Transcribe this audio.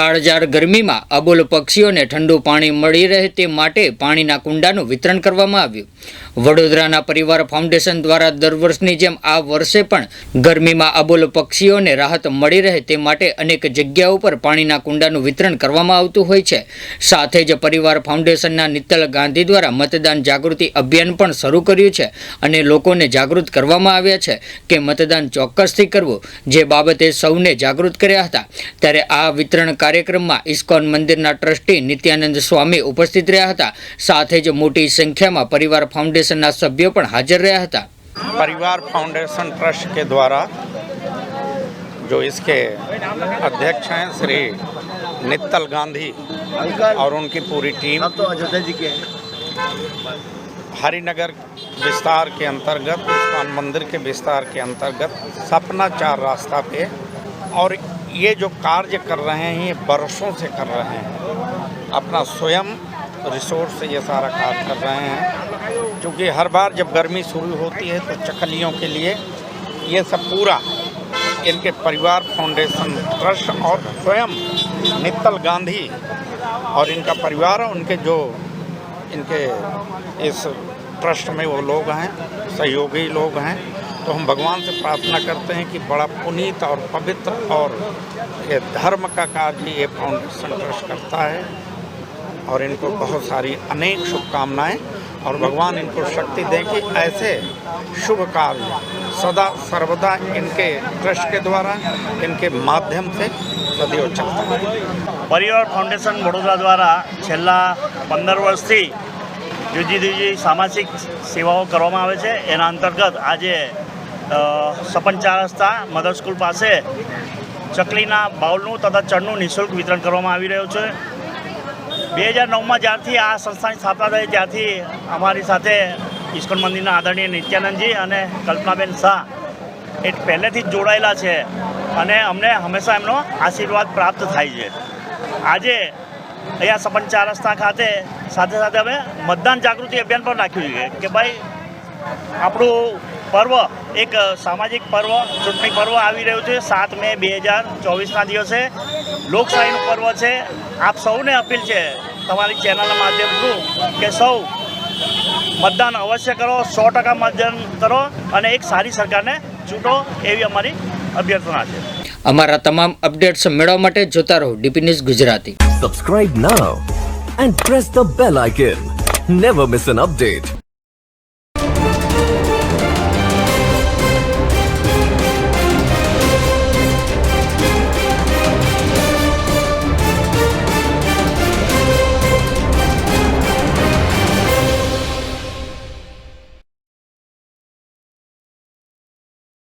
કાળઝાળ ગરમીમાં અબોલ પક્ષીઓને ઠંડુ પાણી મળી રહે તે માટે પાણીના કુંડાનું વિતરણ કરવામાં આવ્યું. વડોદરાના પરિવાર ફાઉન્ડેશન દ્વારા દર વર્ષની જેમ આ વર્ષે પણ ગરમીમાં અબોલ પક્ષીઓને રાહત મળી રહે તે માટે અનેક જગ્યાઓ પર પાણીના કુંડાનું વિતરણ કરવામાં આવતું હોય છે. સાથે જ પરિવાર ફાઉન્ડેશનના નિત્તલ ગાંધી દ્વારા મતદાન જાગૃતિ અભિયાન પણ શરૂ કર્યું છે અને લોકોને જાગૃત કરવામાં આવ્યા છે કે મતદાન ચોક્કસથી કરવું. જે બાબતે સૌને જાગૃત કર્યા હતા. ત્યારે આ વિતરણ કાર્યક્રમમાં ઇસ્કોન મંદિરના ટ્રસ્ટી નિત્યાનંદ સ્વામી ઉપસ્થિત રહ્યા હતા સાથે જ મોટી સંખ્યામાં પરિવાર ફાઉન્ડેશનના સભ્યો પણ હાજર રહ્યા હતા परिवार फाउंडेशन ट्रस्ट के द्वारा जो इसके अध्यक्ष हैं श्री नित्तल गांधी और उनकी पूरी टीम अब तो अयोध्या जी के हैं हरिनगर विस्तार के अंतर्गत इस्कॉन मंदिर के विस्तार के अंतर्गत सपना चार रास्ता पे और ये जो कार्य कर रहे हैं, ये बरसों से कर रहे हैं। अपना स्वयं रिसोर्स से ये सारा कार्य कर रहे हैं। क्योंकि हर बार जब गर्मी शुरू होती है तो चकलियों के लिए ये सब पूरा इनके परिवार फाउंडेशन ट्रस्ट और स्वयं नित्तल गांधी और इनका परिवार और उनके जो इनके इस ट्रस्ट में वो लोग हैं, सहयोगी लोग हैं। तो हम भगवान से प्रार्थना करते हैं कि बड़ा पुनीत और पवित्र और ये धर्म का कार्य ये फाउंडेशन ट्रस्ट करता है और इनको बहुत सारी अनेक शुभकामनाएं और भगवान इनको शक्ति दें कि ऐसे शुभ कार्य सदा सर्वदा इनके ट्रस्ट के द्वारा इनके माध्यम से सदैव चलता है પરિવાર ફાઉન્ડેશન વડોદરા દ્વારા છેલ્લા પંદર વર્ષથી જુદી જુદી સામાજિક સેવાઓ કરવામાં આવે છે એના અંતર્ગત આજે અ, સપન ચાર રસ્તા મધર સ્કૂલ પાસે ચકલીના બાઉલનું તથા ચણનું નિઃશુલ્ક વિતરણ કરવામાં આવી રહ્યું છે. બે હજાર નવમાં જ્યારથી આ સંસ્થાની સ્થાપના થઈ, ત્યારથી અમારી સાથે ઇસ્કોન મંદિરના આદરણીય નિત્યાનંદજી અને કલ્પનાબેન શાહ એ પહેલેથી જ જોડાયેલા છે અને અમને હંમેશા એમનો આશીર્વાદ પ્રાપ્ત થાય છે. આજે અહીંયા સપન ચાર રસ્તા ખાતે સાથે સાથે અમે મતદાન જાગૃતિ અભિયાન પણ રાખ્યું છે કે ભાઈ આપણું પર્વ એક સામાજિક પર્વ ચૂંટણી પર્વ આવી રહ્યું છે સાત મે બે હજાર ચોવીસના દિવસે. લોકશાહીનું પર્વ છે. આપ સૌને અપીલ છે તમારી ચેનલના માધ્યમ થ્રુ કે સૌ મતદાન અવશ્ય કરો સો ટકા મતદાન કરો અને એક સારી સરકારને ચૂંટો એવી અમારી અભ્યર્થના છે. અમારા તમામ અપડેટ્સ મેળવવા માટે જોતા રહો DP news Gujarati. Subscribe now and press the bell icon never miss an update.